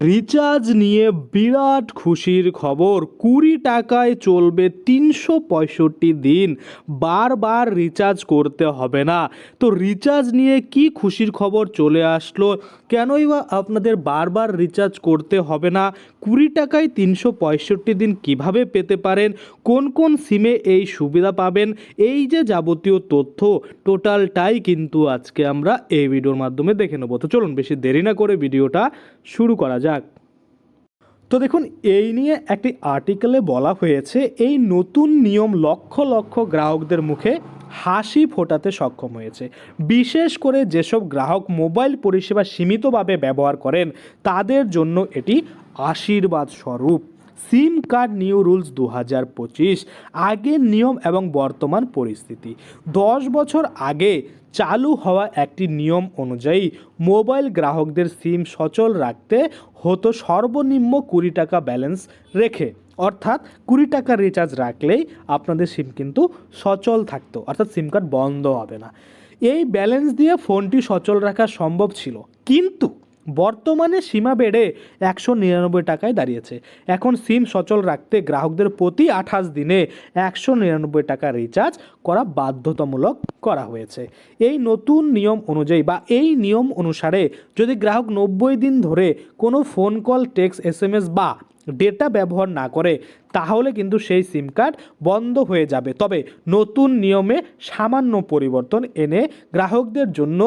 Recharge নিয়ে বিরাট খুশির খবর। কুড়ি টাকায় চলবে তিনশো পঁয়ষট্টি দিন। বারবার রিচার্জ করতে হবে না। তো রিচার্জ নিয়ে কি খুশির খবর চলে আসলো? কেনই বা আপনাদের বারবার রিচার্জ করতে হবে না? কুড়ি টাকায় তিনশো পঁয়ষট্টি দিন কীভাবে পেতে পারেন? কোন কোন সিমে এই সুবিধা পাবেন? এই যে যাবতীয় তথ্য, টোটালটাই কিন্তু আজকে আমরা এই ভিডিওর মাধ্যমে দেখে নেব। তো চলুন বেশি দেরি না করে ভিডিওটা শুরু করা যাক। তো দেখুন, এই নিয়ে একটি আর্টিকেলে বলা হয়েছে, এই নতুন নিয়ম লক্ষ লক্ষ গ্রাহকদের মুখে হাসি ফোটাতে সক্ষম হয়েছে। বিশেষ করে যেসব গ্রাহক মোবাইল পরিষেবা সীমিতভাবে ব্যবহার করেন, তাদের জন্য এটি আশীর্বাদ স্বরূপ। সিম কার্ড নিউ রুলস দু হাজার পঁচিশ, আগের নিয়ম এবং বর্তমান পরিস্থিতি। দশ বছর আগে চালু হওয়া একটি নিয়ম অনুযায়ী মোবাইল গ্রাহকদের সিম সচল রাখতে হতো সর্বনিম্ন কুড়ি টাকা ব্যালেন্স রেখে। অর্থাৎ কুড়ি টাকা রিচার্জ রাখলেই আপনাদের সিম কিন্তু সচল থাকতো, অর্থাৎ সিম কার্ড বন্ধ হবে না। এই ব্যালেন্স দিয়ে ফোনটি সচল রাখা সম্ভব ছিল। কিন্তু বর্তমানে সীমা বেড়ে একশো নিরানব্বই টাকায় দাঁড়িয়েছে। এখন সিম সচল রাখতে গ্রাহকদের প্রতি আঠাশ দিনে একশো নিরানব্বই টাকা রিচার্জ করা বাধ্যতামূলক করা হয়েছে। এই নতুন নিয়ম অনুযায়ী বা এই নিয়ম অনুসারে যদি গ্রাহক নব্বই দিন ধরে কোনো phone call text S M S বা ডেটা ব্যবহার না করে, তাহলে কিন্তু সেই সিম কার্ড বন্ধ হয়ে যাবে। তবে নতুন নিয়মে সামান্য পরিবর্তন এনে গ্রাহকদের জন্য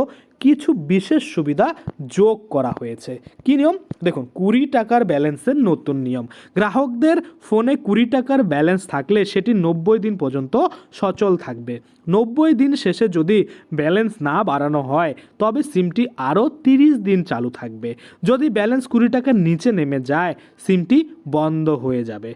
কিছু বিশেষ সুবিধা যোগ করা হয়েছে। কী নিয়ম? দেখুন, কুড়ি টাকার ব্যালেন্সের নতুন নিয়ম। গ্রাহকদের ফোনে কুড়ি টাকার ব্যালেন্স থাকলে সেটি নব্বই দিন পর্যন্ত সচল থাকবে। নব্বই দিন শেষে যদি ব্যালেন্স না বাড়ানো হয়, তবে সিমটি আরও তিরিশ দিন চালু থাকবে। যদি ব্যালেন্স কুড়ি টাকার নিচে নেমে যায়, সিমটি বন্ধ হয়ে যাবে।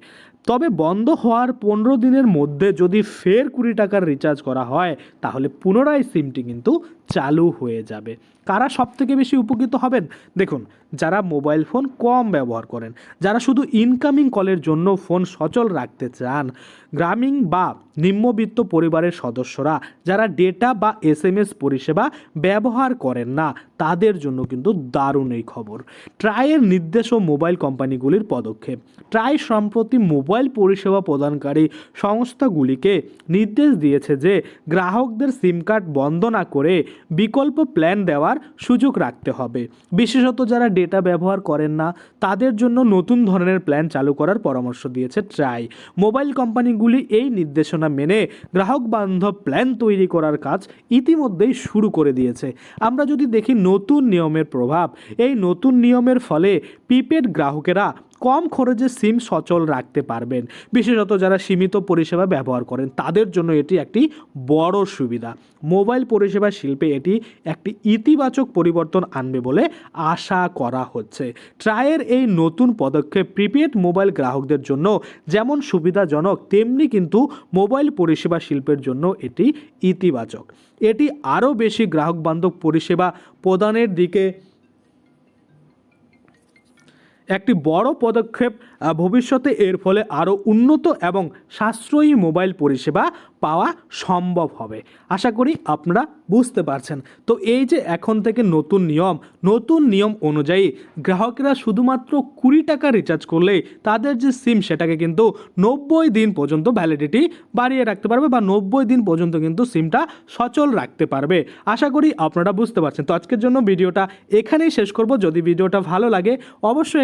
তবে বন্ধ হওয়ার পনেরো দিনের মধ্যে যদি ফের কুড়ি টাকার রিচার্জ করা হয়, তাহলে পুনরায় সিমটি কিন্তু চালু হয়ে যাবে। কারা সব থেকে বেশি উপকৃত হবেন? দেখুন, যারা মোবাইল ফোন কম ব্যবহার করেন, যারা শুধু ইনকামিং কলের জন্য ফোন সচল রাখতে চান, গ্রামীণ বা নিম্নবিত্ত পরিবারের সদস্যরা, যারা ডেটা বা এস এম এস পরিষেবা ব্যবহার করেন না, তাদের জন্য কিন্তু দারুণ এই খবর। ট্রায়ের নির্দেশ ও মোবাইল কোম্পানিগুলির পদক্ষেপ। ট্রাই সম্প্রতি মোবাইল পরিষেবা প্রদানকারী সংস্থাগুলিকে নির্দেশ দিয়েছে যে গ্রাহকদের সিম কার্ড বন্ধ না করে বিকল্প প্ল্যান দেওয়ার সুযোগ রাখতে হবে। বিশেষত যারা ডেটা ব্যবহার করেন না, তাদের জন্য নতুন ধরনের প্ল্যান চালু করার পরামর্শ দিয়েছে ট্রাই। মোবাইল কোম্পানিগুলি এই নির্দেশনা মেনে গ্রাহক বান্ধব প্ল্যান তৈরি করার কাজ ইতিমধ্যেই শুরু করে দিয়েছে। আমরা যদি দেখি নতুন নিয়মের প্রভাব, এই নতুন নিয়মের ফলে প্রিপেড গ্রাহকেরা কম খরচে সিম সচল রাখতে পারবেন। বিশেষত যারা সীমিত পরিষেবা ব্যবহার করেন, তাদের জন্য এটি একটি বড় সুবিধা। মোবাইল পরিষেবা শিল্পে এটি একটি ইতিবাচক পরিবর্তন আনবে বলে আশা করা হচ্ছে। ট্রায়ের এই নতুন পদক্ষেপ প্রিপেড মোবাইল গ্রাহকদের জন্য যেমন সুবিধাজনক, তেমনি কিন্তু মোবাইল পরিষেবা শিল্পের জন্য এটি ইতিবাচক। এটি আরও বেশি গ্রাহক বান্ধব পরিষেবা প্রদানের দিকে একটি বড় পদক্ষেপ ভবিষ্যতে এর ফলে আরও উন্নত এবং সাশ্রয়ী মোবাইল পরিষেবা পাওয়া সম্ভব হবে। আশা করি আপনারা বুঝতে পারছেন। তো এই যে এখন থেকে নতুন নিয়ম নতুন নিয়ম অনুযায়ী গ্রাহকরা শুধুমাত্র কুড়ি টাকা রিচার্জ করলে তাদের যে সিম সেটাকে কিন্তু নব্বই দিন পর্যন্ত ভ্যালিডিটি বাড়িয়ে রাখতে পারবে বা নব্বই দিন পর্যন্ত কিন্তু সিমটা সচল রাখতে পারবে। আশা করি আপনারা বুঝতে পারছেন। তো আজকের জন্য ভিডিওটা এখানেই শেষ করব। যদি ভিডিওটা ভালো লাগে, অবশ্যই